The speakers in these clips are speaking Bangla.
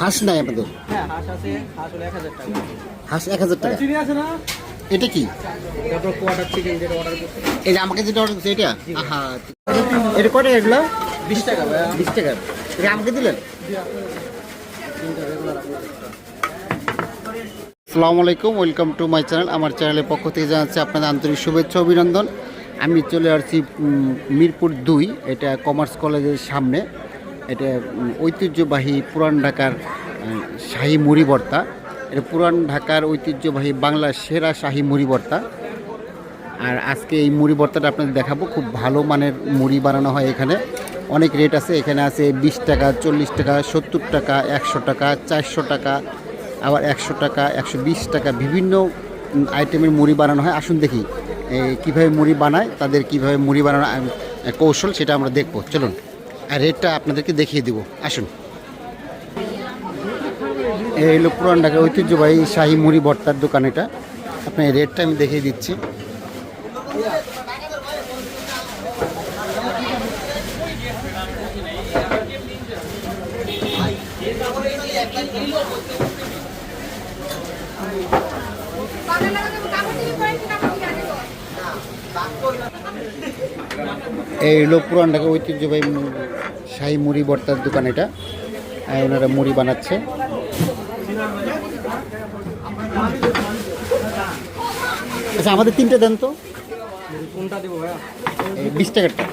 হাঁস নাই আমাদের। হ্যাঁ হাঁস এক হাজার টাকা। এটা কি? এই যে আমাকে যেটা অর্ডার করছে এটা? আহা এটা কত এগুলো? বিশ টাকা বিশ টাকা। এটা আমাকে দিলেন? আসসালামু আলাইকুম ওয়েলকাম টু মাই চ্যানেল। আমার চ্যানেলের পক্ষ থেকে জানাচ্ছি আপনাদের আন্তরিক শুভেচ্ছা অভিনন্দন। আমি চলে আসছি মিরপুর দুই এটা কমার্স কলেজের সামনে। এটা ঐতিহ্যবাহী পুরান ঢাকার শাহী মুড়ি ভর্তা। এটা পুরান ঢাকার ঐতিহ্যবাহী বাংলার সেরা শাহী মুড়ি ভর্তা। আর আজকে এই মুড়ি ভর্তাটা আপনাদের দেখাবো। খুব ভালো মানের মুড়ি বানানো হয় এখানে। অনেক রেট আছে। এখানে আছে বিশ টাকা, চল্লিশ টাকা, সত্তর টাকা, একশো টাকা, চারশো টাকা, আবার একশো টাকা, একশো বিশ টাকা, বিভিন্ন আইটেমের মুড়ি বানানো হয়। আসুন দেখি কীভাবে মুড়ি বানায়, তাদের কীভাবে মুড়ি বানানো কৌশল, সেটা আমরা দেখব। চলুন। আর রেটটা আপনাদেরকে দেখিয়ে দিব। আসুন। এই হলো পুরান ঢাকার ঐতিহ্যবাহী শাহি মুড়ি ভর্তার দোকান এটা। আপনার রেটটা আমি দেখিয়ে দিচ্ছি। এই হলো পুরান ঐতিহ্যবাহী শাহী মুড়ি ভর্তার দোকান এটা। ওনারা মুড়ি বানাচ্ছে। আচ্ছা আমাদের তিনটে দেন তো। বিশ টাকারটা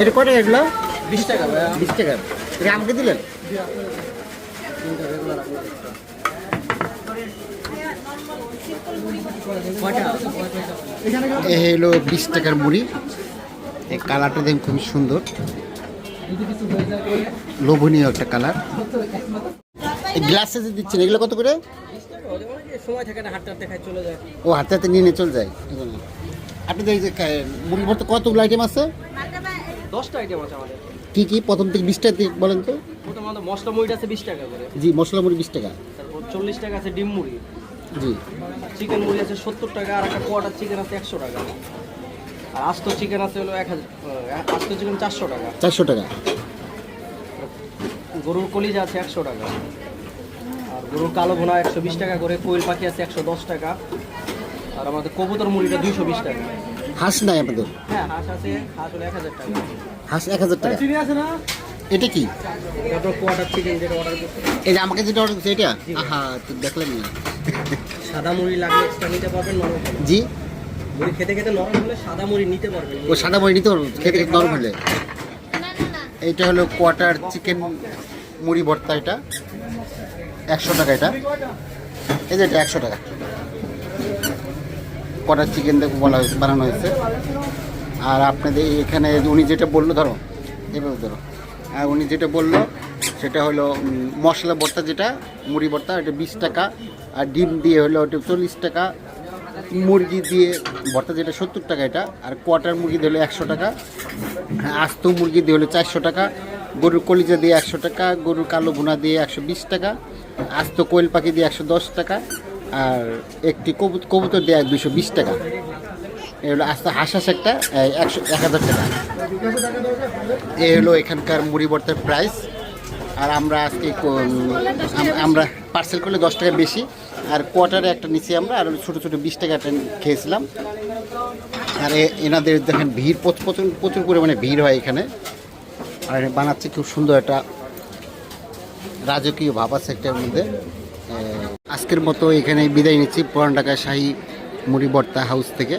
এটা কত এগুলো বিশ টাকা বিশ টাকা। এটা আমাকে দিলেন? এ হলো বিশ টাকার মুড়ি। এই কালারটা দেখুন খুবই সুন্দর। লোভনীয় একটা কালার। এই গ্লাসে যে দিচ্ছেন এগুলো কত করে? ও হাতে হাতে নিয়ে নিয়ে চলে যায়। আপনাদের এই যে কা- মুড়ি ভর্তা কতগুলো আইটেম আছে? দশটা আইটেম আছে আমাদের কি কি? প্রথম থেকে বিশ টাকা বলেন তো। মশলা মুড়িটা আছে বিশ টাকা করে। জি মশলা মুড়ি বিশ টাকা। তারপর চল্লিশ টাকা আছে ডিম মুড়ি। জি। চিকেন মুড়ি আছে সত্তর টাকা আর একটা কোয়াটার চিকেন আছে একশো টাকা। আর আস্ত চিকেন আছে হলো এক হাজার আস্ত চিকেন চারশো টাকা। চারশো টাকা। গরুর কলিজা আছে একশো টাকা। আর গরুর কালো ভুনা একশো বিশ টাকা করে কোয়েল পাখি আছে একশো দশ টাকা। আর আমাদের কবুতর মুড়িটা দুইশো বিশ টাকা। হাঁস নাই আমাদের। হ্যাঁ হাঁস আছে হাঁস হলো এক হাজার টাকা। হাঁস এক হাজার টাকা। চিনি আছে না? এটা কি? তারপর কোয়াটার চিকেন যেটা অর্ডার করতে এই যে আমাকে যেটা অর্ডার করছে এটা? আহা তো দেখলেন না। সাদা মুড়ি লাগলে এক্সট্রা নিতে পারবেন নরম জি। মুড়ি খেতে খেতে নরম হলে সাদা মুড়ি নিতে পারবেন। ও সাদা মুড়ি নিতে পারব খেতে খেতে নরম হলে। এইটা হলো কোয়াটার চিকেন মুড়ি ভর্তা এটা। একশো টাকা এটা। এই যে এটা একশো টাকা। কোয়াটার চিকেন দেখো বলা হয়েছে বানানো হয়েছে। আর আপনাদের এখানে উনি যেটা বলল ধরো এভাবে ধরো। উনি যেটা বলল, সেটা হলো মশলা ভর্তা যেটা, মুড়ি ভর্তা, এটা বিশ টাকা। আর ডিম দিয়ে হলো, ওটা চল্লিশ টাকা। মুরগি দিয়ে ভর্তা যেটা, সত্তর টাকা এটা। আর কোয়াটার মুরগি দিয়ে হলো একশো টাকা। আস্ত মুরগি দিয়ে হলো চারশো টাকা। গরুর কলিজা দিয়ে একশো টাকা। গরুর কালো ভুনা দিয়ে একশো বিশ টাকা। আস্ত কোয়েল পাখি দিয়ে একশো দশ টাকা। আর একটি কবুত, কবুতর দিয়ে দুশো বিশ টাকা। এই হলো আস্তে হাঁস হাঁস একটা একশো এক হাজার টাকা। এই হলো এখানকার মুড়ি ভর্তার প্রাইস আর আমরা আজকে আমরা পার্সেল করলে দশ টাকা বেশি। আর কোয়ার্টারে একটা নিচে আমরা, আর ছোটো ছোটো বিশ টাকা একটা খেয়েছিলাম। আর এ- এনাদের দেখেন ভিড় প্রচ- প্রচুর প্রচুর পরিমাণে ভিড় হয় এখানে। আর বানাচ্ছে খুব সুন্দর একটা রাজকীয় ভাব আছে একটার মধ্যে। আজকের মতো এখানে বিদায় নিচ্ছি, পুরান ঢাকা শাহী মুড়ি ভর্তা হাউস থেকে।